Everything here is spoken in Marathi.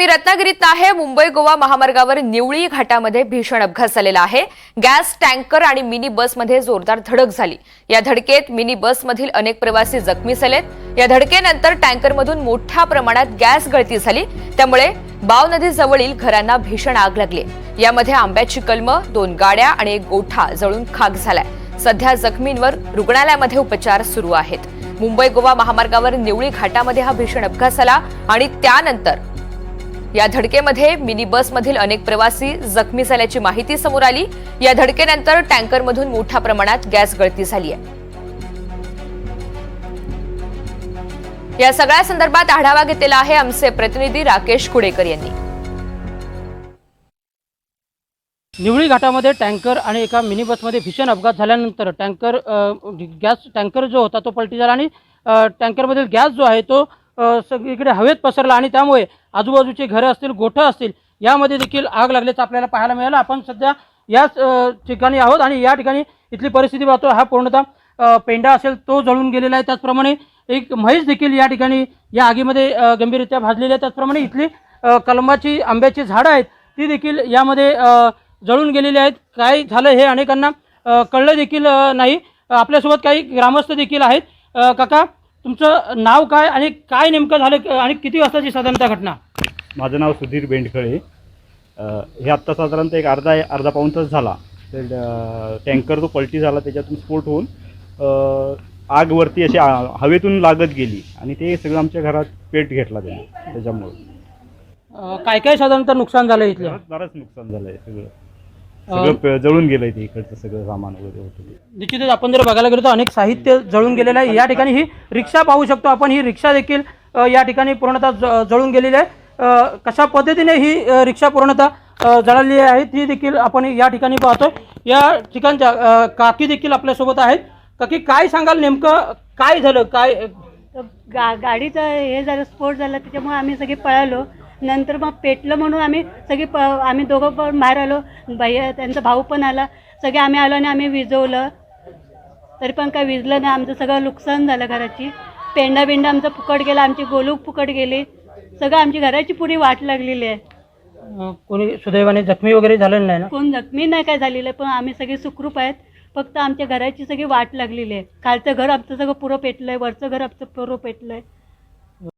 बातमी रत्नागिरीत आहे. मुंबई गोवा महामार्गावर निवळी घाटामध्ये भीषण अपघात झालेला आहे. गॅस टँकर आणि मिनी बसमध्ये जोरदार धडक झाली. या धडकेत मिनी बसमधील अनेक प्रवासी जखमी झालेत. या धडकेनंतर टँकरमधून मोठ्या प्रमाणात गॅस गळती झाली. त्यामुळे बाव नदीजवळील घरांना भीषण आग लागली. यामध्ये आंब्याची कलमं दोन गाड्या आणि एक गोठा जळून खाक झालाय. सध्या जखमींवर रुग्णालयामध्ये उपचार सुरू आहेत. मुंबई गोवा महामार्गावर निवळी घाटामध्ये हा भीषण अपघात झाला आणि त्यानंतर या धडकेमध्ये मिनी बसमधील अनेक प्रवासी जखमी झाल्याची माहिती समोर आली. या धडकेनंतर टँकरमधून मोठ्या प्रमाणात गॅस गळती झाली आहे. या सगळ्या संदर्भात आढावा घेतलेला आहे आमचे प्रतिनिधी राकेश कुडेकर यांनी. निवळी घाटामध्ये टँकर आणि एका मिनी बसमध्ये भीषण अपघात झाल्यानंतर टँकर गॅस टँकर जो होता तो पलटी झाला आणि टँकरमधील गॅस जो आहे तो सगळीकडे हवेत पसरला आणि त्यामुळे आजूबाजूचे घरं असतील गोठं असतील यामध्ये देखील आग लागल्याचं आपल्याला पाहायला मिळालं. आपण सध्या याच ठिकाणी आहोत आणि या ठिकाणी इथली परिस्थिती पाहतो. हा पूर्णतः पेंडा असेल तो जळून गेलेला आहे. त्याचप्रमाणे एक म्हैस देखील या ठिकाणी या आगीमध्ये गंभीररित्या भाजलेली आहे. त्याचप्रमाणे इथली कलंबाची कलमाची आंब्याची झाडं आहेत ती देखील यामध्ये जळून गेलेली आहेत. काय झालं हे अनेकांना कळलं देखील नाही. आपल्यासोबत काही ग्रामस्थ देखील आहेत. काका तुमचं नाव काय आणि काय नेमकं झालं आणि किती वाजताची साधारणतः घटना? माझं नाव सुधीर बेंडखळे. अ, हे आत्ता साधारणतः एक अर्धा अर्धा पाऊण तास झाला. तर अ, टँकर जो पलटी झाला त्याच्यातून स्फोट होऊन अ, आग वरती अशी आ- हवेतून लागत गेली आणि ते सगळं आमच्या घरात पेट घेतला त्याने त्याच्यामुळे. अ, काय काय साधारणतः नुकसान झालं इथलं? बरंच नुकसान झालंय सगळं. सगळं जळून गेलंय ते इकडचं सगळं सामान वगैरे होतं ते. निश्चितच आपण जर बघायला गेलो तर अनेक साहित्य जळून गेलेलं आहे. या ठिकाणी ही रिक्षा पाहू शकतो आपण. ही रिक्षा देखील अ, या ठिकाणी पूर्णतः ज- जळून गेलेली आहे. अ, कशा पद्धतीने ही अ, रिक्षा पूर्णतः अ, जळालेली आहे ती देखील आपण या ठिकाणी पाहतो या ठिकाणच्या अ, काकी देखील आपल्यासोबत आहेत. काकी काय सांगाल नेमकं? काय झालं? काय तर गा गाडीचं हे झालं स्फोट झाला त्याच्यामुळे आम्ही सगळे पळालो. नंतर मग पेटलं म्हणून आम्ही सगळे प आम्ही दोघं पण बाहेर आलो. भैया त्यांचा भाऊ पण आला. सगळे आम्ही आलो आणि आम्ही विजवलं. तरी पण काय विजलं नाही. आमचं सगळं नुकसान झालं घराची. पेंडा बिंडा आमचं फुकट गेला. आमची गोलूक फुकट गेली. सगळं आमची घराची पुरी वाट लागलेली आहे. कोणी सुदैवाने जखमी वगैरे झालेलं नाही ना? कोण जखमी नाही काय झालेलं आहे पण आम्ही सगळे सुखरूप आहेत. फक्त आमच्या घराची सगळी वाट लागलेली आहे. खालचं घर आमचं सगळं पुरं पेटलं आहे वरचं घर आमचं पुरं पेटलं आहे